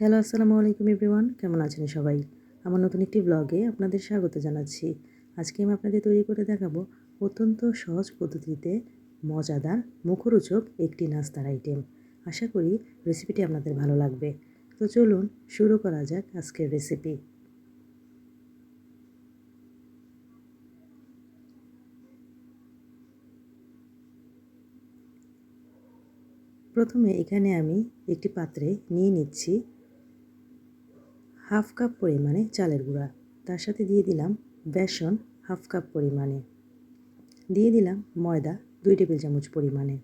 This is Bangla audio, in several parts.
হ্যালো, আসসালামু আলাইকুম এভরিওয়ান। কেমন আছেন সবাই? আমার নতুন একটি ব্লগে আপনাদের স্বাগত জানাচ্ছি। আজকে আমি আপনাদের তৈরি করে দেখাবো অত্যন্ত সহজ পদ্ধতিতে মজাদার মুখরোচক একটি নাস্তার আইটেম আশা করি রেসিপিটি আপনাদের ভালো লাগবে। তো চলুন শুরু করা যাক আজকের রেসিপি প্রথমে এখানে আমি একটি পাত্রে নিয়ে নিচ্ছি হাফ কাপ পরিমাণে চালের গুঁড়া। তার সাথে দিয়ে দিলাম বেসন হাফ কাপ পরিমাণে। দিয়ে দিলাম ময়দা দুই টেবিল চামচ পরিমাণে।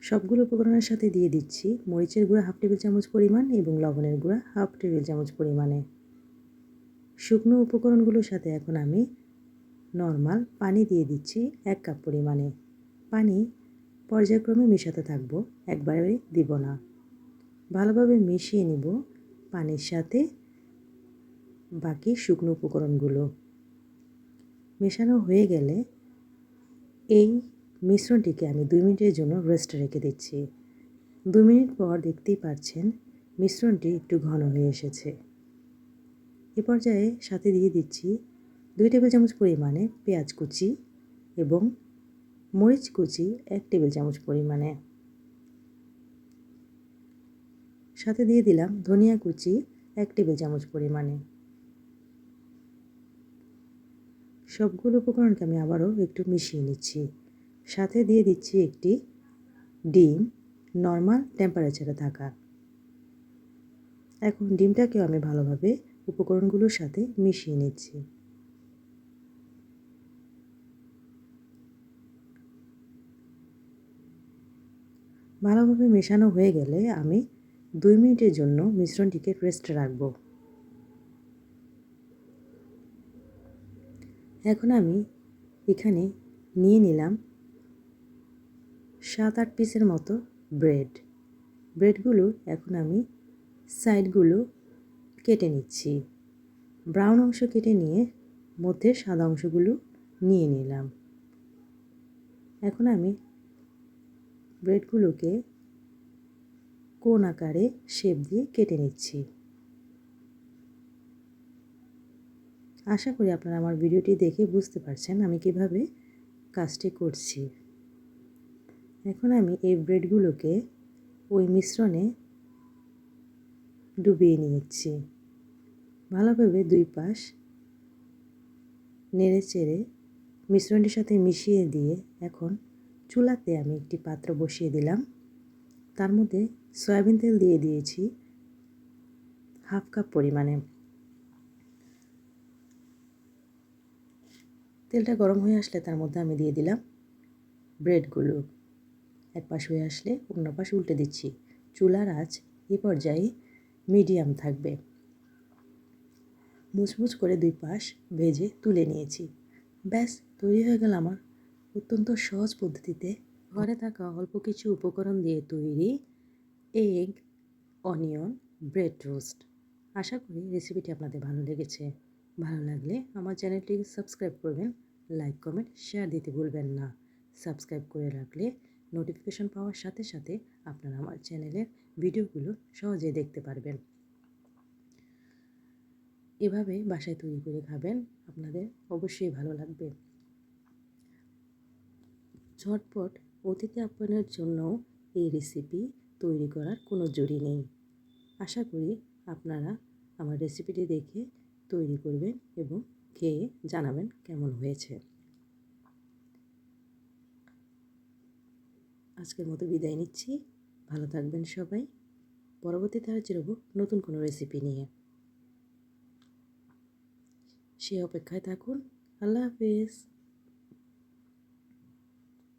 সবগুলো উপকরণের সাথে দিয়ে দিচ্ছি মরিচের গুঁড়া হাফ টেবিল চামচ পরিমাণ এবং লবণের গুঁড়া হাফ টেবিল চামচ পরিমাণে। শুকনো উপকরণগুলোর সাথে এখন আমি নর্মাল পানি দিয়ে দিচ্ছি এক কাপ পরিমাণে। পানি পর্যায়ক্রমে মেশাতে থাকব, একবারে দিব না। ভালোভাবে মিশিয়ে নিব পানির সাথে বাকি শুকনো উপকরণগুলো। মেশানো হয়ে গেলে এই মিশ্রণটিকে আমি দুই মিনিটের জন্য রেস্টে রেখে দিচ্ছি। দু মিনিট পর দেখতেই পাচ্ছেন মিশ্রণটি একটু ঘন হয়ে এসেছে। এ পর্যায়ে সাথে দিয়ে দিচ্ছি দুই টেবিল চামচ পরিমাণে পেঁয়াজ কুচি এবং মরিচ কুচি এক টেবিল চামচ পরিমাণে। সাথে দিয়ে দিলাম ধনিয়া কুচি এক টেবিল চামচ পরিমাণে। সবগুলো উপকরণকে আমি আবারও একটু মিশিয়ে নিচ্ছি। সাথে দিয়ে দিচ্ছি একটি ডিম নর্মাল টেম্পারেচারে থাকা। এখন ডিমটাকেও আমি ভালোভাবে উপকরণগুলোর সাথে মিশিয়ে নিচ্ছি। ভালোভাবে মেশানো হয়ে গেলে আমি দুই মিনিটের জন্য মিশ্রণটিকে রেস্টে রাখব। এখন আমি এখানে নিয়ে নিলাম সাত আট পিসের মতো ব্রেড ব্রেডগুলো এখন আমি সাইডগুলো কেটে নিচ্ছি। ব্রাউন অংশ কেটে নিয়ে মধ্যে সাদা অংশগুলো নিয়ে নিলাম। এখন আমি ব্রেডগুলোকে কোন আকারে শেপ দিয়ে কেটে নিচ্ছি। আশা করি আপনারা আমার ভিডিওটি দেখে বুঝতে পারছেন আমি কীভাবে কাজটি করছি। এখন আমি এই ব্রেডগুলোকে ওই মিশ্রণে ডুবিয়ে নিয়েছি। ভালোভাবে দুই পাশ নেড়ে চেড়ে মিশ্রণটির সাথে মিশিয়ে দিয়ে এখন চুলাতে আমি একটি পাত্র বসিয়ে দিলাম। তার মধ্যে সয়াবিন তেল দিয়ে দিয়েছি হাফ কাপ পরিমাণে। তেলটা গরম হয়ে আসলে তার মধ্যে আমি দিয়ে দিলাম ব্রেডগুলো। এক পাশ হয়ে আসলে অন্য পাশ উল্টে দিচ্ছি। চুলার আঁচ এ পর্যায়ে মিডিয়াম থাকবে। মুচমুচ করে দুই পাশ ভেজে তুলে নিয়েছি। ব্যাস, তৈরি হয়ে গেল আমার অত্যন্ত সহজ পদ্ধতিতে। ঘরে থাকা অল্প কিছু উপকরণ দিয়ে তৈরি এগ, অনিয়ন, ব্রেড রোস্ট। আশা করি রেসিপিটি আপনাদের ভালো লেগেছে। ভালো লাগলে আমার চ্যানেলটিকে সাবস্ক্রাইব করবেন, লাইক, কমেন্ট, শেয়ার দিতে ভুলবেন না। সাবস্ক্রাইব করে রাখলে নোটিফিকেশন পাওয়ার সাথে সাথে আপনারা আমার চ্যানেলের ভিডিওগুলো সহজে দেখতে পারবেন। এভাবে বাসায় তৈরি করে খাবেন, আপনাদের অবশ্যই ভালো লাগবে। ঝটপট অতিথি আপ্যায়নের জন্য এই রেসিপি তৈরি করার কোনো জুড়ি নেই। আশা করি আপনারা আমার রেসিপিটি দেখে তৈরি করবেন এবং খেয়ে জানাবেন কেমন হয়েছে। আজকের মতো বিদায় নিচ্ছি। ভালো থাকবেন সবাই। পরবর্তীতে হাজির হব নতুন কোনো রেসিপি নিয়ে। সে অপেক্ষায় থাকুন। আল্লাহ হাফিজ।